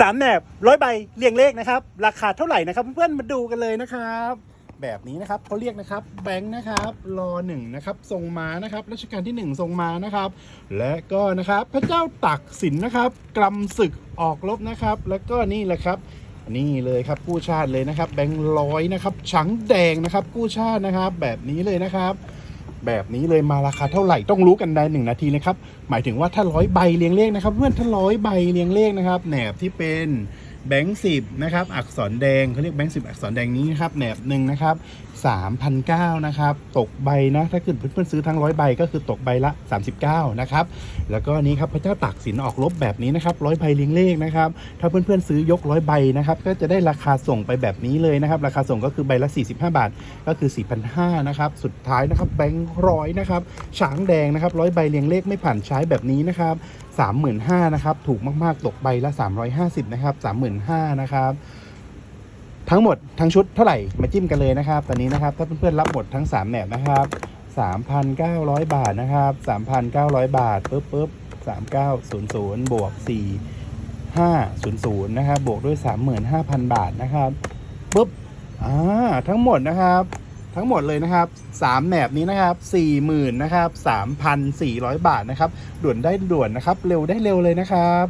สามแหนบร้อยใบเรียงเลขนะครับ ราคาเท่าไหร่นะครับ เพื่อนๆมาดูกันเลยนะครับ แบบนี้นะครับเขาเรียกนะครับแบงค์นะครับรอหนึ่งนะครับทรงมานะครับรัชกาลที่หนึ่งทรงมานะครับ และก็นะครับพระเจ้าตักสินนะครับกลำศึกออกรบนะครับ แล้วก็นี่แหละครับนี่เลยครับกู้ชาติเลยนะครับ แบงค์ร้อยนะครับฉังแดงนะครับกู้ชาตินะครับ แบบนี้เลยนะครับ แบบนี้เลยมาราคาเท่าไหร่ต้องรู้กันในหนึ่งนาทีนะครับ หมายถึงว่าถ้าร้อยใบเรียงเลขนะครับเพื่อนถ้าร้อยใบเรียงเลขนะครับแหนบที่เป็น แบงค์สิบนะครับอักษรแดงเขาเรียกแบงค์สิบอักษรแดงนี้ครับแหนบหนึ่งนะครับสามพันเก้านะครับตกใบนะถ้าเกิดเพื่อนๆซื้อทั้งร้อยใบก็คือตกใบละ 39นะครับแล้วก็นี้ครับพระเจ้าตากสินออกลบแบบนี้นะครับร้อยใบเลี้ยงเลขนะครับถ้าเพื่อนๆซื้อยกร้อยใบนะครับก็จะได้ราคาส่งไปแบบนี้เลยนะครับราคาส่งก็คือใบละ 45 บาทก็คือ 4,500นะครับสุดท้ายนะครับแบงค์ร้อยนะครับฉางแดงนะครับร้อยใบเลี้ยงเลขไม่ผ่านใช้แบบนี้นะครับ 35,000นะครับถูกมากๆตกใบละ 350นะครับ35,000นะครับทั้งหมดทั้งชุดเท่าไหร่มาจิ้มกันเลยนะครับ ตอนนี้นะครับถ้าเพื่อนๆรับหมดทั้ง 3แหนบนะครับ 3,900 บาทนะครับ 3,900 บาทปุ๊บปุ๊บ3900 บวก 4 500 นะครับ บวกด้วย 35,000 บาทนะครับปุ๊บอ่าทั้งหมดนะครับ ทั้งหมดเลยนะครับ3แหนบนี้นะครับ40,000นะครับ3,400 บาทนะครับด่วนได้ด่วนนะครับ เร็วได้เร็วเลยนะครับ